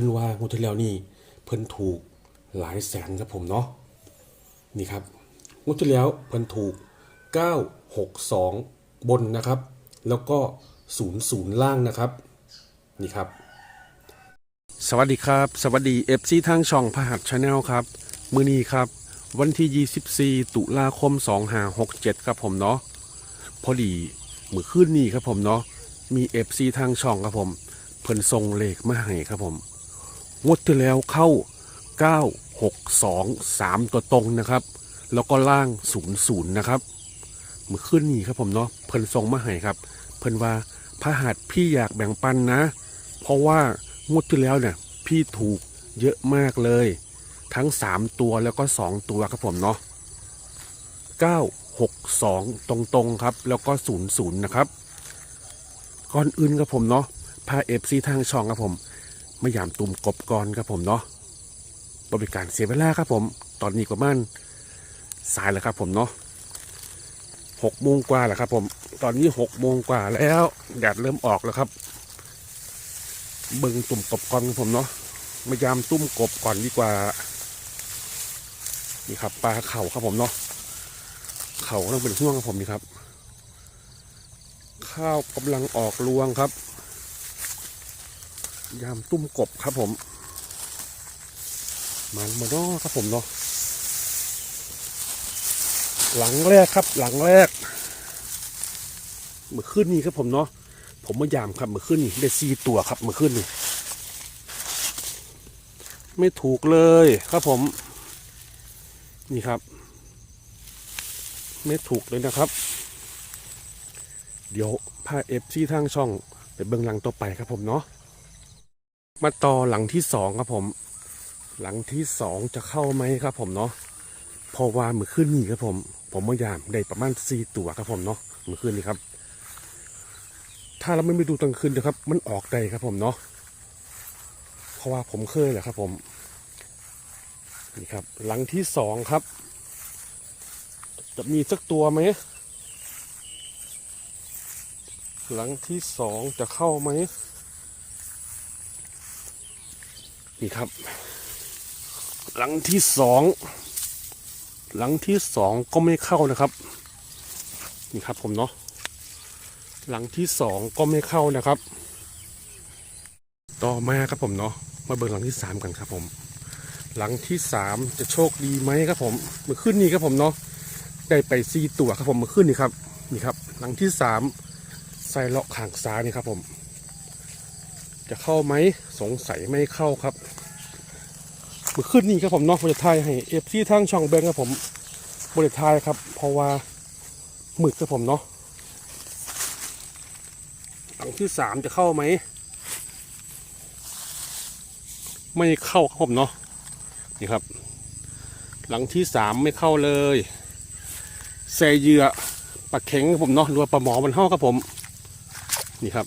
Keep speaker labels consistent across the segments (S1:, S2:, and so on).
S1: พิ่นว่างวดที่แล้วนี่เพิ่นถูกหลายแสนครับผมเนาะนี่ครับงวดที่แล้วเพิ่นถูก 962 บนนะครับ แล้วก็ 00 ล่างนะครับนี่ครับ สวัสดีครับ สวัสดี FC ทางช่องพหัสชาแนลครับ มือนี้ครับ วันที่ 24 ตุลาคม 2567 ครับผมเนาะพอดีมือขึ้นนี่ครับผมเนาะมี FC ทางช่องครับผมเพิ่นส่งเลขมาให้ครับผม งวดที่แล้วเข้า 962 3 ตัวตรงนะครับ แล้วก็ล่าง 00 นะครับมือขึ้นนี่ครับผมเนาะเพิ่นส่งมาให้ครับ เพิ่นว่าพระหัสพี่อยากแบ่งปันนะ เพราะว่างวดที่แล้วเนี่ย พี่ถูกเยอะมากเลย ทั้ง 3 ตัวแล้วก็ 2 ตัวครับผมเนาะ962 ตรงๆครับ แล้วก็ 00 นะครับ ก่อนอื่นครับผมเนาะพาเอฟซีทางช่องครับผม มายามตุ่มกบก่อนครับผมเนาะบริการเสียเวลาครับผม ตอนนี้ก็มันสายแล้วครับผมเนาะหกโมงกว่าแล้วครับผม ตอนนี้หกโมงกว่าแล้วแดดเริ่มออกแล้วครับ เบิ่งตุ่มกบก่อนครับผมเนาะมายามตุ้มกบก่อนดีกว่า นี่ครับปลาเข่าครับผมเนาะเข่าต้องเป็นห่วงครับผมนี่ครับ ข้าวกำลังออกรวงครับ ยามตุ้มกบครับผมมันมาเนาะครับผมเนาะหลังแรกครับ หลังแรกเมื่อคืนนี้ครับผมเนาะผมมายามครับเมื่อคืนนี้ได้ซีตัวครับเมื่อคืนนี้ไม่ถูกเลยครับผม นี่ครับ ไม่ถูกเลยนะครับ เดี๋ยวพาเอฟซีทางช่องไปเบื้องหลังต่อไปครับผมเนาะ มาต่อหลังที่สองครับผม หลังที่สองจะเข้าไหมครับ ผมเนาะพอว่าเมื่อคืนนี้ครับผม ผมพยายามได้ประมาณสี่ตัวครับผมเนาะเมื่อคืนนี้ครับ ถ้าเราไม่ไปดูตอนคืนนะครับ มันออกได้ครับผมเนาะเพราะว่าผมเคยแหละครับ ผมนี่ครับ หลังที่สองครับ จะมีสักตัวไหมหลังที่สองจะเข้าไหม นี่ครับ หลังที่สองหลังที่สองก็ไม่เข้านะครับ นี่ครับผมเนาะหลังที่สองก็ไม่เข้านะครับ ต่อมาครับผมเนาะมาเบิ่งหลังที่สามกันครับผม หลังที่สามจะโชคดีไหมครับผมเมื่อขึ้นนี้ครับผมเนาะได้ไปซีตัวครับผมเมื่อขึ้นนี้ครับนี่ครับ หลังที่สามใส่เลาะขางซ้ายนี่ครับผม จะเข้าไหมสงสัยไม่เข้าครับมือขึ้นนี่ครับผมเนอกบริษัทายให้เอฟซีทางช่องแบงค์ครับผมบริษัทายครับ เพราะว่าหมึกครับผมเนาะหลังที่สามจะเข้าไหมไม่เข้าครับผมเนาะนี่ครับ หลังที่สามไม่เข้าเลยใส่เยื่อปลาเข็งครับผมเนาะรือว่าปลาหมอมันห่อครับผม นี่ครับ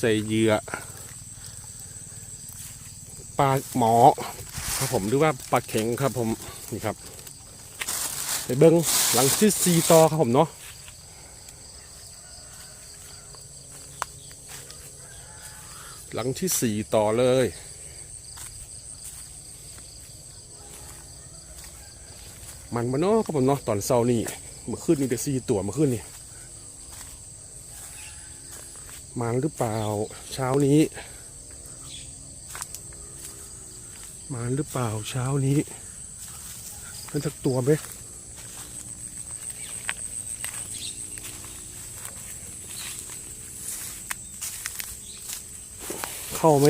S1: ใส่เหยื่อปลาหมอครับผมหรือว่าปลาเข็งครับผมนี่ครับไปเบิ้งหลังที่ซีต่อครับผมเนาะหลังที่สี่ต่อเลยมันมาเนาะครับผมเนาะตอนเช้านี่มื่อคืนนี่ได้สี่ตัวมื่อคืนนี่ มาหรือเปล่า เช้านี้มาหรือเปล่าเช้านี้เป็นสักตัวไหมเข้าไหม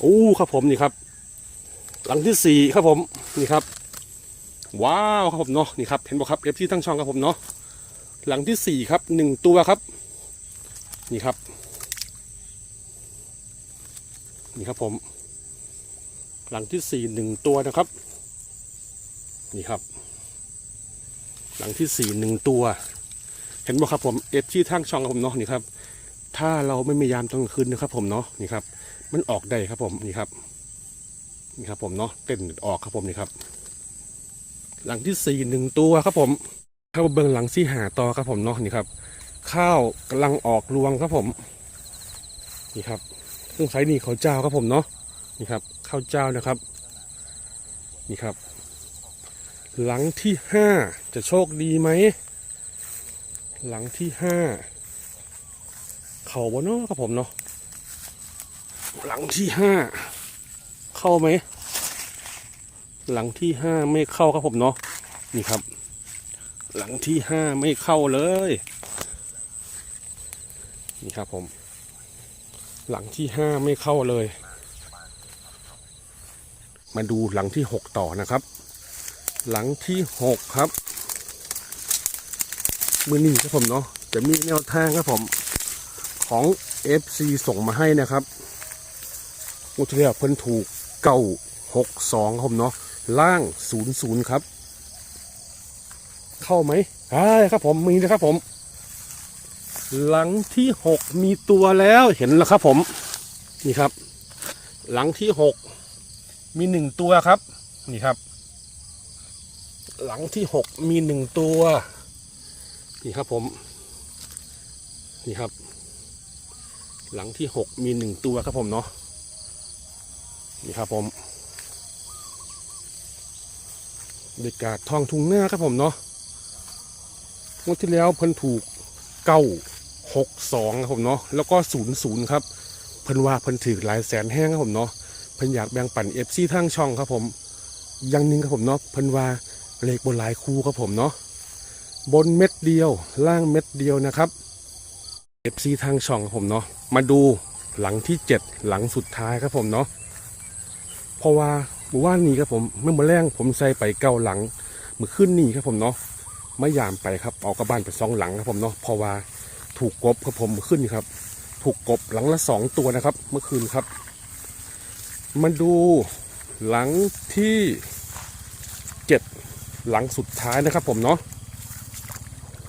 S1: โอ้ครับผมนี่ครับ หลังที่สี่ครับผมนี่ครับ ว้าวครับผมเนาะนี่ครับเห็นบอกครับเอฟที่ทั้งช่องครับผมเนาะหลังที่สี่ครับหนึ่งตัวครับ นี่ครับ นี่ครับผม หลังที่สี่หนึ่งตัวนะครับ นี่ครับ หลังที่สี่หนึ่งตัว เห็นบอกครับผมเอฟที่ทั้งช่องครับผมเนาะนี่ครับ ถ้าเราไม่มียามตอนกลางคืนนะครับผมเนาะนี่ครับ มันออกได้ครับผมนี่ครับ นี่ครับผมเนาะเต้นออกครับผมนี่ครับ หลังที่สี่หนึ่งตัวครับผมเข้าเบิ้งหลังที่หาต่อครับผมเนาะนี่ครับ ข้าวกำลังออกรวงครับผม นี่ครับต้องใช้นี่ข้าวเจ้าครับผมเนาะนี่ครับข้าวเจ้านะครับ นี่ครับ หลังที่ห้าจะโชคดีไหมหลังที่ห้าเข่าบนเนาะครับผมเนาะหลังที่ห้าเข้าไหมหลังที่ห้าไม่เข้าครับผมเนาะนี่ครับ หลังที่ห้าไม่เข้าเลย นี่ครับผม หลังที่ห้าไม่เข้าเลย มาดูหลังที่หกต่อนะครับ หลังที่หกครับ มือหนี้ครับผมเนาะจะมีแนวทางครับผมของ FC ส่งมาให้นะครับอุทเรียเพิ่นถูกเก้าหกสองครับผมเนาะล่างศูนย์ศูนย์ครับ เข้าไหมใช่ครับผมมีนะครับผม หลังที่หกมีตัวแล้วเห็นแล้วครับผมนี่ครับ หลังที่หกมีหนึ่งตัวครับ นี่ครับ หลังที่หกมีหนึ่งตัว นี่ครับผม นี่ครับ หลังที่หกมีหนึ่งตัวครับผมเนาะนี่ครับผมบรรยากาศทองทุ่งหน้าครับผมเนาะงวดที่แล้วเพิ่นถูก เก้าหกสองครับผมเนาะแล้วก็ศูนย์ศูนย์ครับเพิ่นว่าเพิ่นถือหลายแสนแห้งครับผมเนาะเพิ่นอยากแบ่งปันเอฟซีทางช่องครับผมอยังหนึ่งครับผมเนาะเพิ่นว่าเลขบนหลายคู่ครับผมเนาะบนเม็ดเดียวล่างเม็ดเดียวนะครับเอฟซีทางช่องครับผมเนาะมาดูหลังที่เจ็ดหลังสุดท้ายครับผมเนาะเพราะว่าเมื่อวานนี้ครับผมเมื่อมาแรงผมใส่ไปเก้าหลังเมื่อขึ้นนี่ครับผมเนาะ ไม่ยามไปครับออกกระบ้านไปสองหลังครับผมเนาะเพราะว่าถูกกบครับผมขึ้นครับ ถูกกบหลังละสองตัวนะครับ เมื่อคืนครับ มาดูหลังที่เจ็ดหลังสุดท้ายนะครับ ผมเนาะ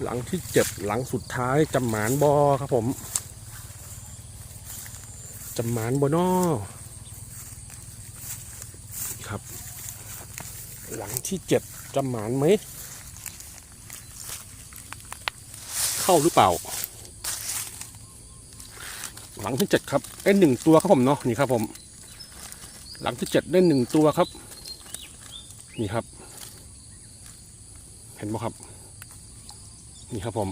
S1: หลังที่เจ็ดหลังสุดท้ายจำหมานบอครับผมจำหมานบอนอครับ หลังที่เจ็ดจำหมานไหม เข้าหรือเปล่า หลังที่เจ็ดครับได้หนึ่งตัวครับผมเนาะนี่ครับผม หลังที่เจ็ดได้หนึ่งตัวครับ นี่ครับ เห็นไหมครับ นี่ครับผม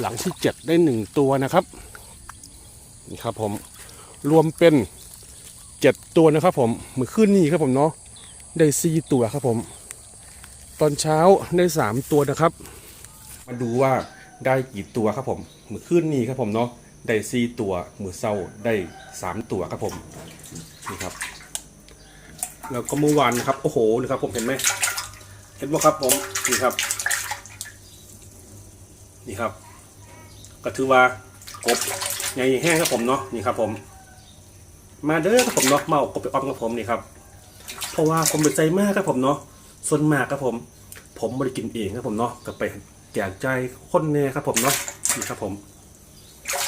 S1: หลังที่เจ็ดได้หนึ่งตัวนะครับ นี่ครับผม รวมเป็นเจ็ดตัวนะครับ ผมมือขึ้นนี่ครับผมเนาะได้สี่ตัวครับผม ตอนเช้าได้สามตัวนะครับ มาดูว่า ได้กี่ตัวครับผมมือขึ้นนี่ครับผมเนาะได้สี่ตัวมือเศร้าได้สามตัวครับผมนี่ครับ แล้วก็เมื่อวานนะครับโอ้โหนะครับผมเห็นไหมเห็นไหมครับผมนี่ครับ นี่ครับ ก็ถือว่ากบใหญ่แห้งครับผมเนาะนี่ครับผม มาเด้อครับผมเนาะเอากบไปออมกับผมนี่ครับ เพราะว่าผมเป็นใจมากครับผมเนาะส่วนมากครับผม ผมไม่ได้กินเองครับผมเนาะก็ไป แจกใจคนแน่ครับผมเนาะนี่ครับผม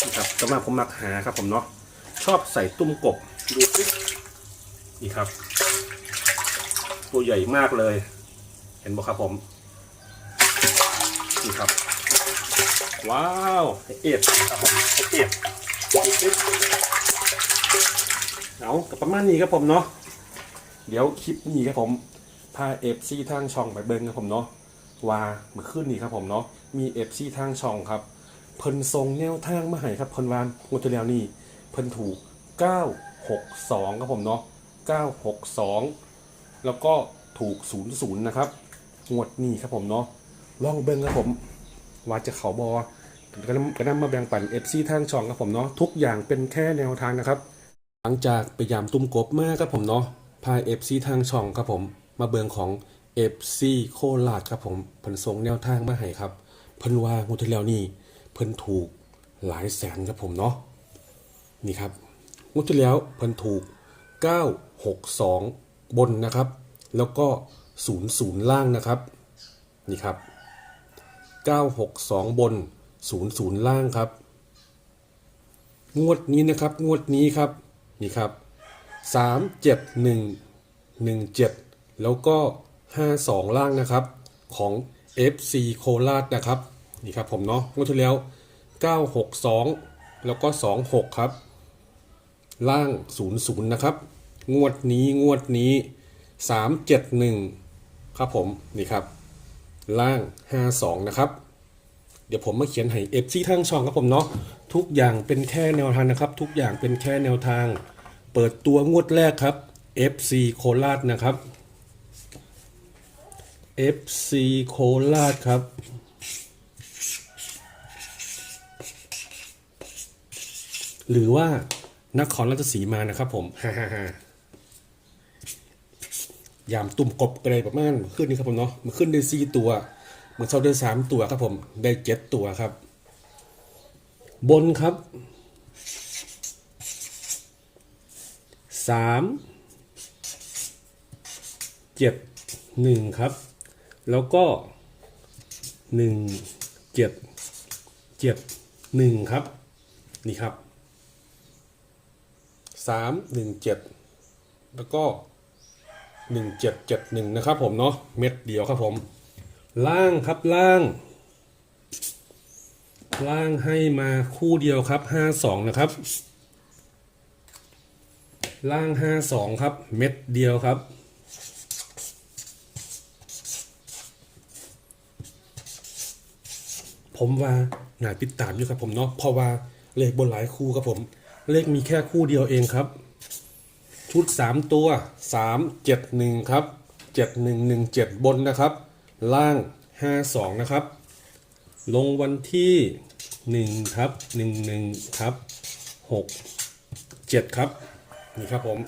S1: นี่ครับสมาผมมักหาครับผมเนาะชอบใส่ตุ้มกบดูสินี่ครับ ตัวใหญ่มากเลย เห็นบ่ครับผมนี่ครับ ว้าวเอ็ดครับผมเอ็ดดูสิเอากับประมาณนี้ครับผมเนาะเดี๋ยวคลิปนี้ครับผมพาเอฟซีทางช่องไปเบิ้งครับผมเนาะ ว่าเมื่อคืนนี้ครับผมเนาะมีเอฟซีทางช่องครับเพิ่นทรงแนวทางมาให้ครับเพิ่นวานงวดที่แล้วนี่เพิ่นถูก 962ครับผมเนาะ962 แล้วก็ถูก 00 นะครับงวดนี้ครับผมเนาะลองเบิ่งครับผมว่าจะเขาบอก็นำก็นำมาแบ่งปัน FC ทางช่องครับผมเนาะทุกอย่างเป็นแค่แนวทางนะครับ หลังจากไปยามตุ้มกบมากครับผมเนาะพา FC ทางช่องครับผม มาเบิงของ FC โคราชครับผมเพิ่นส่งแนวทางมาให้ครับ เพิ่นว่างวดที่แล้วนี่เพิ่นถูกหลายแสนครับผมเนาะนี่ครับงวดที่แล้วเพิ่นถูก 962 บนนะครับ แล้วก็ 00 ล่างนะครับนี่ครับ 962 บน 00 ล่างครับ งวดนี้นะครับ งวดนี้ครับนี่ครับ 371 17 แล้วก็ 52 ล่างนะครับ ของ FC โคราชนะครับ นี่ครับผมเนาะงวดที่แล้ว 962 แล้วก็ 26 ครับ ล่างศูนย์ศูนย์นะครับ งวดนี้งวดนี้สามเจ็ดหนึ่งครับผมนี่ครับ ล่างห้าสองนะครับ เดี๋ยวผมมาเขียนให้เอฟซีทางช่องครับผมเนาะทุกอย่างเป็นแค่แนวทางนะครับ ทุกอย่างเป็นแค่แนวทาง เปิดตัวงวดแรกครับ FC โคราชนะครับ FC โคราชครับ หรือว่านครราชสีมานะครับผมฮ่าฮ่าฮ่ายามตุ่มกบอะไรประมาณขึ้นนี่ครับผมเนาะมันขึ้นได้สี่ตัวมันเท่าได้สามตัวครับผมได้เจ็ดตัวครับ บนครับสามเจ็ดหนึ่งครับ แล้วก็หนึ่งเจ็ดเจ็ดหนึ่งครับ นี่ครับสามหนึ่งเจ็ดแล้วก็หนึ่งเจ็ดเจ็ดหนึ่งนะครับผมเนาะเม็ดเดียวครับผม ล่างครับล่าง ล่างให้มาคู่เดียวครับห้าสองนะครับ ล่างห้าสองครับ เม็ดเดียวครับ ผมว่าหนาติดตามอยู่ครับผมเนาะเพราะว่าเลขบนหลายคู่ครับผม เลขมีแค่คู่เดียวเองครับ ชุด 3 ตัว 3 7 1 ครับ 7 1 1 7 บนนะครับ ล่าง 5 2 นะครับ ลงวันที่ 1 ครับ 1 1 ครับ 6 7 ครับ นี่ครับผม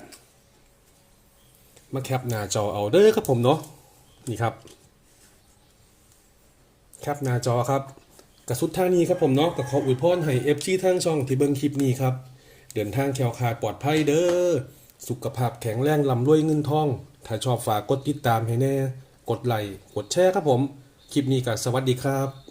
S1: มาแคปหน้าจอเอาเด้อครับผมเนาะนี่ครับ แคปหน้าจอครับ กระสุดท่านี้ครับผมเนาะกับขออวยพรให้เอฟซีทางช่องที่เบิ้งคลิปนี้ครับ เดินทางแคล้วคลาดปลอดภัยเด้อ สุขภาพแข็งแรงลำรวยเงินทอง ถ้าชอบฝากกดติดตามให้แน่ กดไลค์ กดแชร์ครับผม คลิปนี้ก็สวัสดีครับ